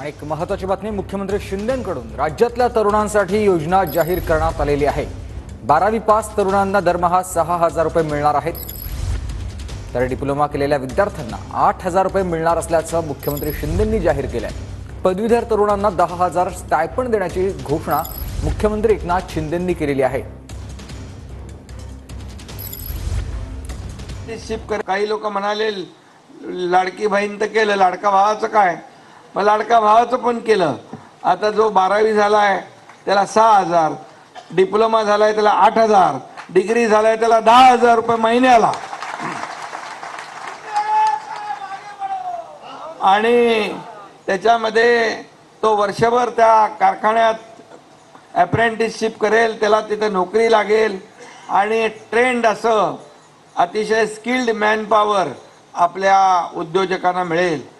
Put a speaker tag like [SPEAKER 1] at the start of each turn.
[SPEAKER 1] आणि एक महत्वाची बातमी मुख्यमंत्री शिंदेकडून. राज्यातल्या तरुणांसाठी योजना जाहीर करण्यात आलेली आहे. बारावी पास तरुणांना दरमहा सहा हजार रुपये मिळणार आहेत. तर डिप्लोमा केलेल्या विद्यार्थ्यांना आठ हजार रुपये मिळणार असल्याचं मुख्यमंत्री शिंदेंनी जाहीर केलं आहे पदवीधर तरुणांना दहा हजार स्टायपण देण्याची घोषणा मुख्यमंत्री एकनाथ शिंदेंनी केलेली आहे.
[SPEAKER 2] ते कर काही लोक म्हणाले लाडकी बहीण तर केलं लाडका भावाचं काय? मग लाडका भावाचं पण केलं. आता जो बारावी झाला आहे त्याला सहा हजार. डिप्लोमा झाला आहे त्याला आठ हजार. डिग्री झालाय त्याला दहा हजार रुपये महिन्याला. आणि त्याच्यामध्ये तो वर्षभर त्या कारखान्यात अप्रेंटिसशिप करेल त्याला तिथे नोकरी लागेल. आणि ट्रेंड असं अतिशय स्किल्ड मॅनपॉवर आपल्या उद्योजकांना मिळेल.